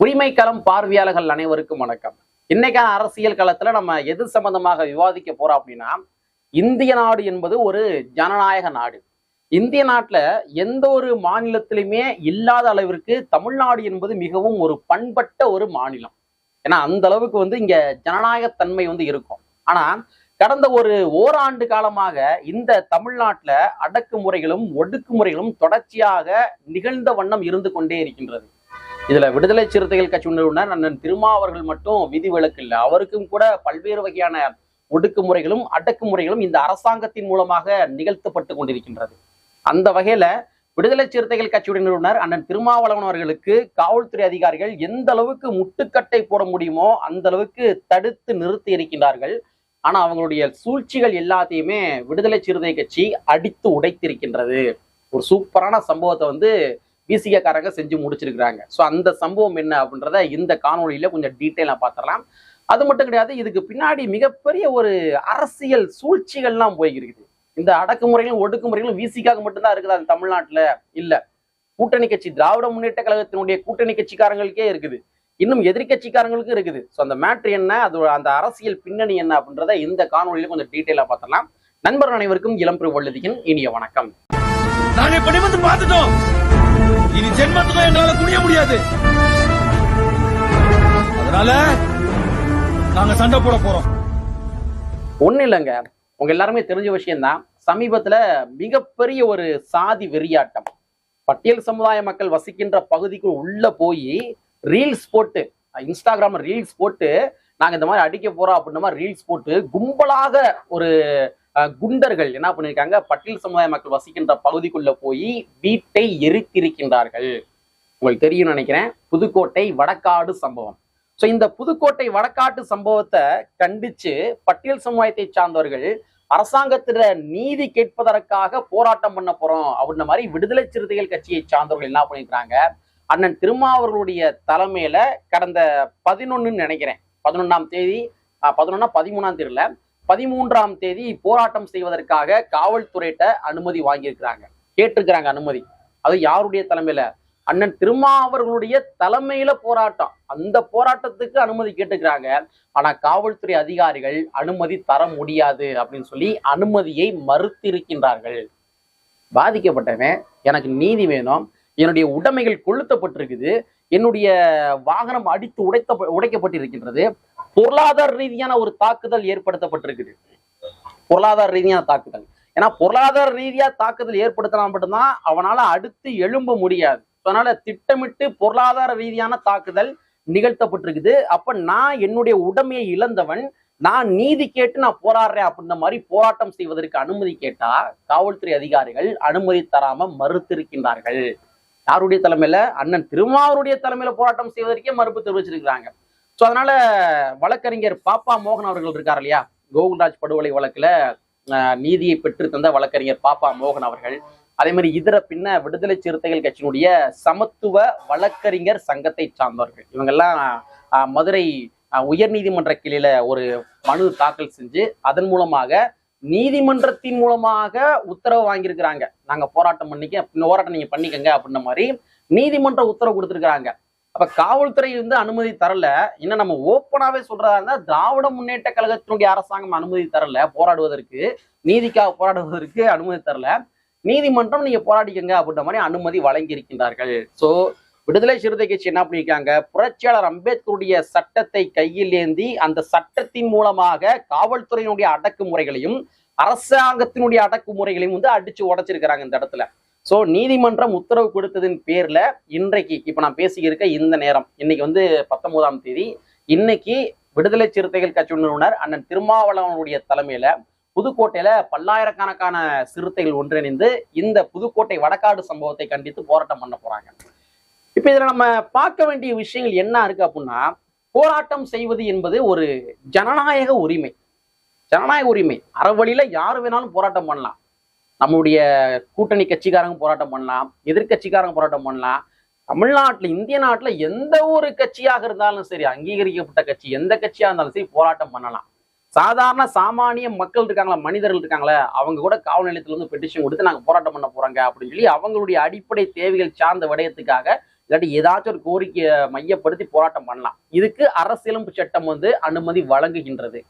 உரிமை களம் பார்வையாளர்கள் அனைவருக்கும் வணக்கம். இன்னைக்கான அரசியல் களத்துல நம்ம எது சம்பந்தமாக விவாதிக்க போறோம் அப்படின்னா இந்திய நாடு என்பது ஒரு ஜனநாயக நாடு. இந்திய நாட்டுல எந்த ஒரு மாநிலத்திலுமே இல்லாத அளவிற்கு தமிழ்நாடு என்பது மிகவும் ஒரு பண்பட்ட ஒரு மாநிலம். ஏன்னா அந்த அளவுக்கு வந்து இங்க ஜனநாயகத்தன்மை வந்து இருக்கும். ஆனா கடந்த ஒரு ஓராண்டு காலமாக இந்த தமிழ்நாட்டுல அடக்குமுறைகளும் ஒடுக்குமுறைகளும் தொடர்ச்சியாக நிகழ்ந்த வண்ணம் இருந்து கொண்டே இருக்கின்றது. இதுல விடுதலை சிறுத்தைகள் கட்சி நிறுவனர் அண்ணன் திருமாவர்கள் மட்டும் விதிவிலக்கு இல்லை. அவருக்கும் கூட பல்வேறு வகையான ஒடுக்குமுறைகளும் அடக்குமுறைகளும் இந்த அரசாங்கத்தின் மூலமாக நிகழ்த்தப்பட்டு கொண்டிருக்கின்றது. அந்த வகையில விடுதலை சிறுத்தைகள் கட்சியுடைய நிறுவனர் அண்ணன் திருமாவளவன் அவர்களுக்கு காவல்துறை அதிகாரிகள் எந்த அளவுக்கு முட்டுக்கட்டை போட முடியுமோ அந்த அளவுக்கு தடுத்து நிறுத்தி இருக்கின்றார்கள். ஆனா அவங்களுடைய சூழ்ச்சிகள் எல்லாத்தையுமே விடுதலை சிறுத்தை கட்சி அடித்து உடைத்திருக்கின்றது. ஒரு சூப்பரான சம்பவத்தை வந்து காரங்க செஞ்சு முடிச்சிருக்கிறாங்க. ஸோ அந்த சம்பவம் என்ன அப்படின்றத இந்த காணொலியில் கொஞ்சம் டீட்டெயிலாக பார்த்துடலாம். அது மட்டும் கிடையாது இதுக்கு பின்னாடி மிகப்பெரிய ஒரு அரசியல் சூழ்ச்சிகள்லாம் போய்கிருக்குது இந்த அடக்குமுறைகளும் ஒடுக்குமுறைகளும் விசிக்காக மட்டும்தான் இருக்குது அது தமிழ்நாட்டில் இல்லை. கூட்டணி கட்சி திராவிட முன்னேற்ற கழகத்தினுடைய கூட்டணி கட்சிக்காரங்களுக்கே இருக்குது. இன்னும் எதிர்கட்சிக்காரங்களுக்கும் இருக்குது. ஸோ அந்த மேட்ரு என்ன அது அந்த அரசியல் பின்னணி என்ன அப்படின்றத இந்த காணொலியில கொஞ்சம் டீட்டெயிலாக பார்த்துடலாம். நண்பர்கள் அனைவருக்கும் இளம்பெரு வல்லதியின் இனிய வணக்கம். நாங்கள் பார்த்துட்டோம். இனி ஜென்மத்துக்கும் எங்களால குனிய முடியாது. அதனால நாங்க சண்டை போட போறோம். ஒண்ணு இல்லைங்க. உங்க எல்லாருமே தெரிஞ்ச விஷயம்தான். சமீபத்துல மிகப்பெரிய ஒரு சாதி வெறியாட்டம். பட்டியல் சமுதாய மக்கள் வசிக்கின்ற பகுதிக்குள் உள்ள போய் ரீல்ஸ் போட்டு இன்ஸ்டாகிராம் ரீல்ஸ் போட்டு நாங்க இந்த மாதிரி அடிக்க போறோம் அப்படின்ற மாதிரி ரீல்ஸ் போட்டு கும்பலாக ஒரு குண்டர்கள் என்ன பண்ணிருக்காங்க பட்டியல் சமுதாய மக்கள் வசிக்கின்ற பகுதிக்குள்ள போய் வீட்டை எரித்திருக்கின்றார்கள். உங்களுக்கு தெரியும் நினைக்கிறேன் புதுக்கோட்டை வடக்காடு சம்பவம். ஸோ இந்த புதுக்கோட்டை வடக்காட்டு சம்பவத்தை கண்டிச்சு பட்டியல் சமுதாயத்தை சார்ந்தவர்கள் அரசாங்கத்திட நீதி கேட்பதற்காக போராட்டம் பண்ண போறோம் அப்படின்ற மாதிரி விடுதலை சிறுத்தைகள் கட்சியை சார்ந்தவர்கள் என்ன பண்ணிருக்காங்க அண்ணன் திருமாவர்களுடைய தலைமையில கடந்த பதினொன்னுன்னு நினைக்கிறேன். பதினொன்னாம் தேதி பதினொன்னா பதிமூணாம் தேதியில பதிமூன்றாம் தேதி போராட்டம் செய்வதற்காக காவல்துறையிட்ட அனுமதி வாங்கியிருக்கிறாங்க. கேட்டிருக்கிறாங்க அனுமதி. அது யாருடைய தலைமையில? அண்ணன் திருமாவர்களுடைய தலைமையில போராட்டம். அந்த போராட்டத்துக்கு அனுமதி கேட்டுக்கிறாங்க ஆனா காவல்துறை அதிகாரிகள் அனுமதி தர முடியாது அப்படின்னு சொல்லி அனுமதியை மறுத்திருக்கின்றார்கள். பாதிக்கப்பட்டவன் எனக்கு நீதி வேணும். என்னுடைய உடைமைகள் கொளுத்தப்பட்டிருக்குது. என்னுடைய வாகனம் அடித்து உடைத்த உடைக்கப்பட்டிருக்கின்றது. பொருளாதார ரீதியான ஒரு தாக்குதல் ஏற்படுத்தப்பட்டிருக்குது. பொருளாதார ரீதியான தாக்குதல். ஏன்னா பொருளாதார ரீதியா தாக்குதல் ஏற்படுத்தினா மட்டும்தான் அவனால அடுத்து எழும்ப முடியாது. அதனால திட்டமிட்டு பொருளாதார ரீதியான தாக்குதல் நிகழ்த்தப்பட்டிருக்குது. அப்ப நான் என்னுடைய உடமையை இழந்தவன் நான் நீதி கேட்டு நான் போராடுறேன் அப்படின்ற மாதிரி போராட்டம் செய்வதற்கு அனுமதி கேட்டா காவல்துறை அதிகாரிகள் அனுமதி தராம மறுத்திருக்கின்றார்கள். யாருடைய தலைமையில? அண்ணன் திருமாவருடைய தலைமையில போராட்டம் செய்வதற்கே மறுப்பு தெரிவிச்சிருக்கிறாங்க. ஸோ அதனால வழக்கறிஞர் பாப்பா மோகன் அவர்கள் இருக்கார் இல்லையா? கோகுல்ராஜ் படுகொலை வழக்குல நீதியை பெற்று தந்த வழக்கறிஞர் பாப்பா மோகன் அவர்கள். அதே மாதிரி இதர பின்ன விடுதலை சிறுத்தைகள் கட்சியினுடைய சமத்துவ வழக்கறிஞர் சங்கத்தை சார்ந்தவர்கள். இவங்கெல்லாம் மதுரை உயர் நீதிமன்ற கிளையில ஒரு மனு தாக்கல் செஞ்சு அதன் மூலமாக நீதிமன்றத்தின் மூலமாக உத்தரவு வாங்கியிருக்கிறாங்க. நாங்க போராட்டம் பண்ணிக்க போராட்டம் நீங்க பண்ணிக்கங்க அப்படின்ற மாதிரி நீதிமன்ற உத்தரவு கொடுத்துருக்காங்க அப்ப காவல்துறை வந்து அனுமதி தரல. இன்னும் நம்ம ஓப்பனாவே சொல்றதா இருந்தா திராவிட முன்னேற்ற கழகத்தினுடைய அரசாங்கம் அனுமதி தரல போராடுவதற்கு. நீதிக்காக போராடுவதற்கு அனுமதி தரல. நீதிமன்றம் நீங்க போராடிக்கங்க அப்படின்ற மாதிரி அனுமதி வழங்கி இருக்கின்றார்கள் சோ விடுதலை சிறுத்தை கட்சி என்ன பண்ணியிருக்காங்க? புரட்சியாளர் அம்பேத்கருடைய சட்டத்தை கையில் ஏந்தி அந்த சட்டத்தின் மூலமாக காவல்துறையினுடைய அடக்குமுறைகளையும் அரசாங்கத்தினுடைய அடக்குமுறைகளையும் வந்து அடிச்சு உடைச்சிருக்கிறாங்க இந்த இடத்துல. ஸோ நீதிமன்றம் உத்தரவு கொடுத்ததின் பேர்ல இன்றைக்கு இப்போ நான் பேசியிருக்க இந்த நேரம். இன்னைக்கு வந்து பத்தொன்பதாம் தேதி. இன்னைக்கு விடுதலை சிறுத்தைகள் கட்சி நிறுவனர் அண்ணன் திருமாவளவனுடைய தலைமையில புதுக்கோட்டையில பல்லாயிரக்கணக்கான சிறுத்தைகள் ஒன்றிணைந்து இந்த புதுக்கோட்டை வடக்காடு சம்பவத்தை கண்டித்து போராட்டம் பண்ண போறாங்க. இப்ப இதுல நம்ம பார்க்க வேண்டிய விஷயங்கள் என்ன இருக்கு அப்படின்னா போராட்டம் செய்வது என்பது ஒரு ஜனநாயக உரிமை. ஜனநாயக உரிமை. அறவழியில யாரு வேணாலும் போராட்டம் பண்ணலாம். நம்முடைய கூட்டணி கட்சிக்காரங்க போராட்டம் பண்ணலாம் எதிர்கட்சிக்காரங்க போராட்டம் பண்ணலாம். தமிழ்நாட்டுல இந்திய நாட்டுல எந்த ஒரு கட்சியாக இருந்தாலும் சரி அங்கீகரிக்கப்பட்ட கட்சி எந்த கட்சியா இருந்தாலும் சரி போராட்டம் பண்ணலாம். சாதாரண சாமானிய மக்கள் இருக்காங்களா மனிதர்கள் இருக்காங்களே அவங்க கூட காவல் நிலையத்துல வந்து பெட்டிஷன் கொடுத்து நாங்கள் போராட்டம் பண்ண போறாங்க அப்படின்னு சொல்லி அவங்களுடைய அடிப்படை தேவைகள் சார்ந்த விடயத்துக்காக இல்லாட்டி ஏதாச்சும் ஒரு கோரிக்கையை மையப்படுத்தி போராட்டம் பண்ணலாம். இதுக்கு அரசியலமைப்பு சட்டம் வந்து அனுமதி வழங்குகின்றது.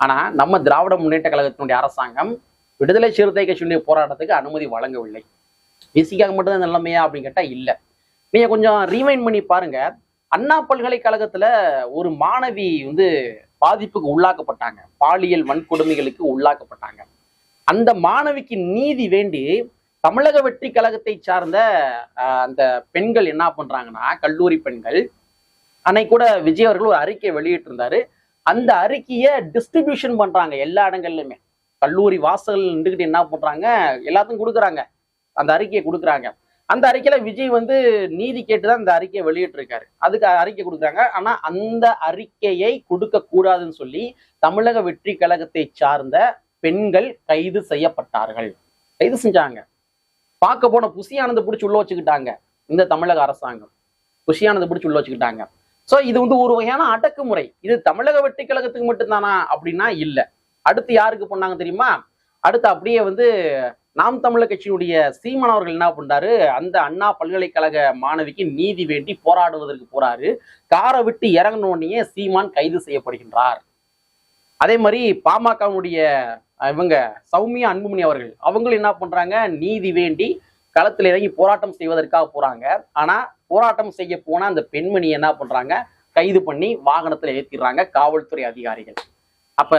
ஆனா நம்ம திராவிட முன்னேற்ற கழகத்தினுடைய அரசாங்கம் விடுதலை சிறுத்தை கட்சியினுடைய போராட்டத்துக்கு அனுமதி வழங்கவில்லை. பிசிக்காக மட்டும்தான் இந்த நிலைமையா அப்படின்னு கேட்டா இல்ல. நீங்க கொஞ்சம் ரீமைண்ட் பண்ணி பாருங்க. அண்ணா பல்கலைக்கழகத்துல ஒரு மாணவி வந்து பாதிப்புக்கு உள்ளாக்கப்பட்டாங்க. பாலியல் வன்கொடுமைகளுக்கு உள்ளாக்கப்பட்டாங்க. அந்த மாணவிக்கு நீதி வேண்டி தமிழக வெற்றி கழகத்தை சார்ந்த ஆஹ், அந்த பெண்கள் என்ன பண்றாங்கன்னா கல்லூரி பெண்கள் அன்னைக்கு கூட விஜய் அவர்கள் ஒரு அறிக்கை வெளியிட்டிருந்தாரு. அந்த அறிக்கையை டிஸ்ட்ரிபியூஷன் பண்றாங்க எல்லா இடங்கள்லையுமே. கல்லூரி வாசல் நின்றுக்கிட்டு என்ன பண்ணுறாங்க எல்லாத்துக்கும் கொடுக்குறாங்க. அந்த அறிக்கையை கொடுக்குறாங்க. அந்த அறிக்கையில விஜய் வந்து நீதி கேட்டுதான் இந்த அறிக்கையை வெளியிட்டிருக்காரு. அதுக்கு அறிக்கை கொடுக்குறாங்க. ஆனா அந்த அறிக்கையை கொடுக்கக்கூடாதுன்னு சொல்லி தமிழக வெற்றி கழகத்தை சார்ந்த பெண்கள் கைது செய்யப்பட்டார்கள். கைது செஞ்சாங்க. பார்க்க போன புசியானது பிடிச்சி உள்ள வச்சுக்கிட்டாங்க இந்த தமிழக அரசாங்கம். புசியானது பிடிச்சி உள்ள வச்சுக்கிட்டாங்க. சோ இது வந்து ஒரு வகையான அடக்குமுறை. இது தமிழக வெற்றி கழகத்துக்கு மட்டும்தானா? அப்படின்னா இல்லை. அடுத்து யாருக்கு பண்ணாங்க தெரியுமா? அடுத்து அப்படியே வந்து நாம் தமிழர் கட்சியினுடைய சீமான் அவர்கள் என்ன பண்றாரு? அந்த அண்ணா பல்கலைக்கழக மாணவிக்கு நீதி வேண்டி போராடுவதற்கு போறாரு. காரை விட்டு இறங்கினோடனே சீமான் கைது செய்யப்படுகின்றார். அதே மாதிரி பாமகவுடைய இவங்க சௌமியா அன்புமணி அவர்கள் அவங்களும் என்ன பண்றாங்க? நீதி வேண்டி களத்தில் இறங்கி போராட்டம் செய்வதற்காக போறாங்க. ஆனா போராட்டம் செய்ய போன அந்த பெண்மணி என்ன பண்றாங்க? கைது பண்ணி வாகனத்தில் ஏற்றிடுறாங்க காவல்துறை அதிகாரிகள். அப்ப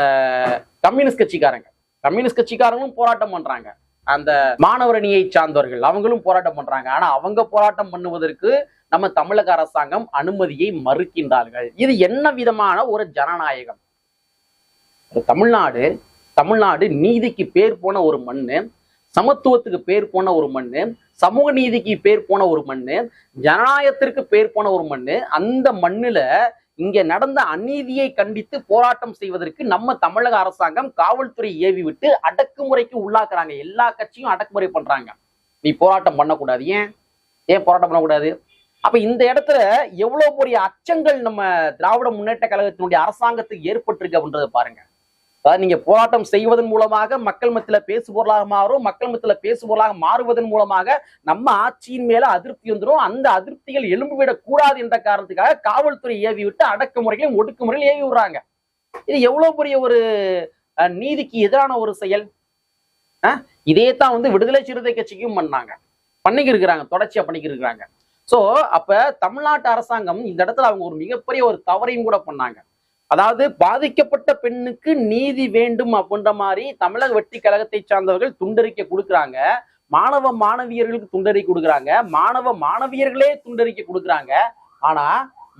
கம்யூனிஸ்ட் கட்சிக்காரங்க. கம்யூனிஸ்ட் கட்சிக்காரங்களும் போராட்டம் பண்றாங்க. அந்த மாணவரணியை சார்ந்தவர்கள் அவங்களும் போராட்டம் பண்றாங்க. ஆனா அவங்க போராட்டம் பண்ணுவதற்கு நம்ம தமிழக அரசாங்கம் அனுமதியை மறுக்கின்றார்கள். இது என்ன விதமான ஒரு ஜனநாயகம்? தமிழ்நாடு. தமிழ்நாடு நீதிக்கு பேர் போன ஒரு மண்ணு. சமத்துவத்துக்கு பேர் போன ஒரு மண்ணு. சமூக நீதிக்கு பேர் போன ஒரு மண்ணு. ஜனநாயகத்திற்கு பேர் போன ஒரு மண்ணு. அந்த மண்ணுல இங்க நடந்த அநீதியை கண்டித்து போராட்டம் செய்வதற்கு நம்ம தமிழக அரசாங்கம் காவல்துறை ஏவி விட்டு அடக்குமுறைக்கு உள்ளாக்குறாங்க. எல்லா கட்சியும் அடக்குமுறை பண்றாங்க. நீ போராட்டம் பண்ணக்கூடாது. ஏன்? ஏன் போராட்டம் பண்ணக்கூடாது? அப்ப இந்த இடத்துல எவ்வளவு பெரிய அச்சங்கள் நம்ம திராவிட முன்னேற்ற கழகத்தினுடைய அரசாங்கத்துக்கு ஏற்பட்டிருக்கு அப்படின்றத பாருங்க. அதாவது நீங்க போராட்டம் செய்வதன் மூலமாக மக்கள் மத்தியில பேசுபொருளாக மாறும் மக்கள் மத்தியில பேசுபொருளாக மாறுவதன் மூலமாக நம்ம ஆட்சியின் மேல அதிருப்தி வந்துடும் அந்த அதிருப்திகள் எழும்பிவிடக் கூடாது என்ற காரணத்துக்காக காவல்துறை ஏவி விட்டு அடக்குமுறைகளையும் ஒடுக்குமுறையில் ஏவி விடுறாங்க. இது எவ்வளவு பெரிய ஒரு நீதிக்கு எதிரான ஒரு செயல்? இதே தான் வந்து விடுதலை சிறுத்தை கட்சிக்கும் பண்ணாங்க. பண்ணிக்கி இருக்கிறாங்க தொடர்ச்சியா பண்ணிக்கி இருக்கிறாங்க சோ அப்ப தமிழ்நாட்டு அரசாங்கம் இந்த இடத்துல அவங்க ஒரு மிகப்பெரிய ஒரு தவறையும் கூட பண்ணாங்க. அதாவது பாதிக்கப்பட்ட பெண்ணுக்கு நீதி வேண்டும் அப்படின்ற மாதிரி தமிழக வெட்டி கழகத்தை சார்ந்தவர்கள் துண்டறிக்கை கொடுக்குறாங்க. மாணவ மாணவியர்களுக்கு துண்டறிக்கை கொடுக்குறாங்க. மாணவ மாணவியர்களே துண்டறிக்கை கொடுக்குறாங்க. ஆனா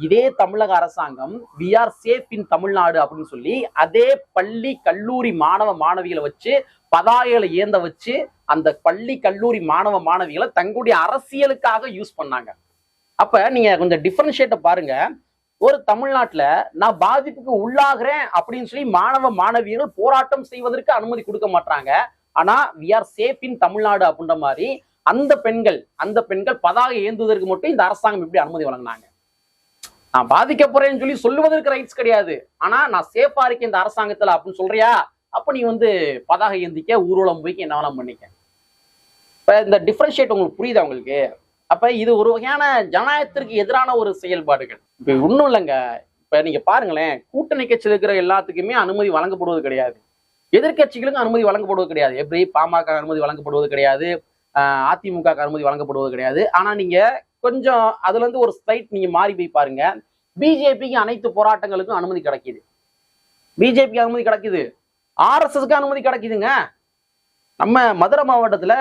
இதே தமிழக அரசாங்கம் we are safe in Tamil Nadu அப்படின்னு சொல்லி அதே பள்ளி கல்லூரி மாணவ மாணவிகளை வச்சு பதாகைகளை ஏந்த வச்சு அந்த பள்ளி கல்லூரி மாணவ மாணவிகளை தங்களுடைய அரசியலுக்காக யூஸ் பண்ணாங்க. அப்ப நீங்க கொஞ்சம் டிஃபரன்ஷியேட்டை பாருங்க. ஒரு தமிழ்நாட்டுல நான் பாதிப்புக்கு உள்ளாகிறேன் அப்படின்னு சொல்லி மாணவ மாணவியர்கள் போராட்டம் செய்வதற்கு அனுமதி கொடுக்க மாட்டாங்க ஆனா we are safe in Tamil Nadu அப்படின்ற மாதிரி அந்த பெண்கள் அந்த பெண்கள் பதாகை ஏந்துவதற்கு மட்டும் இந்த அரசாங்கம் எப்படி அனுமதி வழங்கினாங்க. நான் பாதிக்க போறேன்னு சொல்லி சொல்லுவதற்கு ரைட்ஸ் கிடையாது. ஆனா நான் சேஃபா இருக்கேன் இந்த அரசாங்கத்துல அப்படின்னு சொல்றியா? அப்ப நீ வந்து பதாகை ஏந்திக்க ஊர்வலம் போய்க்கு என்ன வேணாம் பண்ணிக்க. இப்ப இந்த டிஃபரன்ஷியேட் உங்களுக்கு புரியுதா உங்களுக்கு? அப்ப இது ஒரு வகையான ஜனநாயகத்திற்கு எதிரான ஒரு செயல்பாடுகள். இப்ப ஒன்றும் இல்லைங்க. இப்ப நீங்க பாருங்களேன். கூட்டணி கட்சியில் இருக்கிற எல்லாத்துக்குமே அனுமதி வழங்கப்படுவது கிடையாது. எதிர்க்கட்சிகளுக்கும் அனுமதி வழங்கப்படுவது கிடையாது. எப்படி? பாமக அனுமதி வழங்கப்படுவது கிடையாது. அதிமுக அனுமதி வழங்கப்படுவது கிடையாது. ஆனா நீங்க கொஞ்சம் அதுல இருந்து ஒரு ஸ்லைட் நீங்க மாறி போய் பாருங்க. பிஜேபிக்கு அனைத்து போராட்டங்களுக்கும் அனுமதி கிடைக்குது. பிஜேபிக்கு அனுமதி கிடைக்குது. ஆர்எஸ்எஸ்க்கு அனுமதி கிடைக்குதுங்க. நம்ம மதுரை மாவட்டத்துல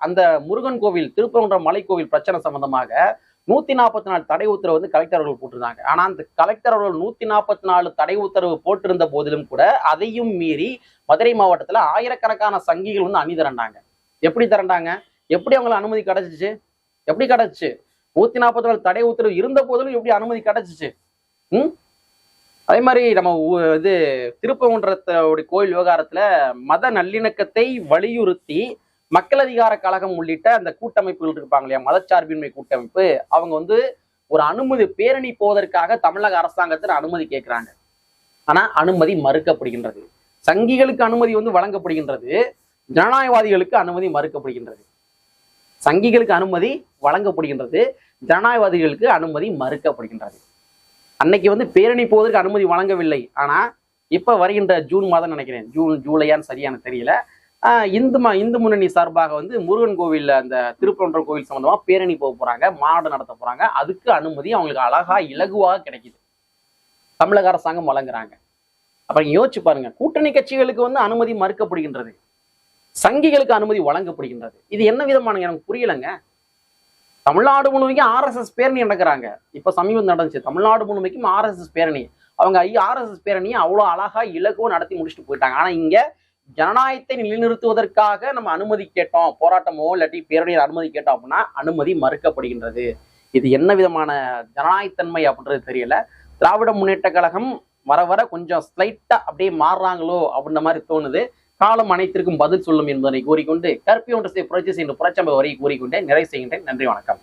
அந்த முருகன் கோவில் திருப்பரங்குன்றம் மலை கோவில் பிரச்சனை சம்பந்தமாக நூத்தி நாற்பத்தி நாலு தடை உத்தரவு வந்து கலெக்டர் அவர்கள் போட்டிருந்தாங்க. ஆனா அந்த கலெக்டர் அவர்கள் நூத்தி நாற்பத்தி நாலு தடை உத்தரவு போட்டிருந்த போதிலும் கூட அதையும் மீறி மதுரை மாவட்டத்துல ஆயிரக்கணக்கான சங்கிகள் வந்து அணி திரண்டாங்க. எப்படி திரண்டாங்க? எப்படி அவங்களுக்கு அனுமதி கிடைச்சிச்சு? எப்படி கிடைச்சிச்சு? நூத்தி நாற்பத்தி நாலு தடை உத்தரவு இருந்த போதிலும் எப்படி அனுமதி கிடைச்சிச்சு? ம்? அதே மாதிரி நம்ம இது திருப்பங்குன்றத்தோட கோயில் விவகாரத்துல மத நல்லிணக்கத்தை வலியுறுத்தி மக்கள் அதிகார கழகம் உள்ளிட்ட அந்த கூட்டமைப்புகள் இருப்பாங்க இல்லையா? மதச்சார்பின்மை கூட்டமைப்பு. அவங்க வந்து ஒரு அனுமதி பேரணி போவதற்காக தமிழக அரசாங்கத்தில் அனுமதி கேட்கிறாங்க. ஆனா அனுமதி மறுக்கப்படுகின்றது. சங்கிகளுக்கு அனுமதி வந்து வழங்கப்படுகின்றது. ஜனநாயகவாதிகளுக்கு அனுமதி மறுக்கப்படுகின்றது. சங்கிகளுக்கு அனுமதி வழங்கப்படுகின்றது. ஜனநாயகவாதிகளுக்கு அனுமதி மறுக்கப்படுகின்றது. அன்னைக்கு வந்து பேரணி போவதற்கு அனுமதி வழங்கவில்லை. ஆனா இப்ப வருகின்ற ஜூன் மாதம் நினைக்கிறேன். ஜூன் ஜூலையான்னு சரியான தெரியல. இந்து ம இந்து முன்னணி சார்பாக வந்து முருகன் கோவிலில் அந்த திருப்பன்ற கோவில் சம்மந்தமாக பேரணி போக போகிறாங்க மாநாடு நடத்த போகிறாங்க அதுக்கு அனுமதி அவங்களுக்கு அழகா இலகுவாக கிடைக்குது. தமிழக அரசாங்கம் வழங்குறாங்க. அப்புறம் யோசிச்சு பாருங்க கூட்டணி கட்சிகளுக்கு வந்து அனுமதி மறுக்கப்படுகின்றது. சங்கிகளுக்கு அனுமதி வழங்கப்படுகின்றது. இது என்ன விதமான எனக்கு புரியலைங்க. தமிழ்நாடு முழுமைக்கும் ஆர்எஸ்எஸ் பேரணி நடக்கிறாங்க. இப்போ சமீபம் நடந்துச்சு. தமிழ்நாடு முழுமைக்கும் ஆர்எஸ்எஸ் பேரணி. அவங்க ஆர்எஸ்எஸ் பேரணியை அவ்வளோ அழகா இலகுவோ நடத்தி முடிச்சுட்டு போயிட்டாங்க. ஆனால் இங்கே ஜனநாயகத்தை நிலைநிறுத்துவதற்காக நம்ம அனுமதி கேட்டோம் போராட்டமோ இல்லாட்டி பேரணியில் அனுமதி கேட்டோம் அப்படின்னா அனுமதி மறுக்கப்படுகின்றது. இது என்ன விதமான ஜனநாயகத்தன்மை அப்படின்றது தெரியல. திராவிட முன்னேற்ற கழகம் வர வர கொஞ்சம் ஸ்லைட்டா அப்படியே மாறுறாங்களோ அப்படின்ற மாதிரி தோணுது. காலம் அனைத்திற்கும் பதில் சொல்லும் என்பதனை கூறிக்கொண்டு கற்பி ஒன்று புரட்சி செய்கின்ற புரட்சம்பை வரை கூறிக்கொண்டே நிறைவு செய்கின்றேன். நன்றி வணக்கம்.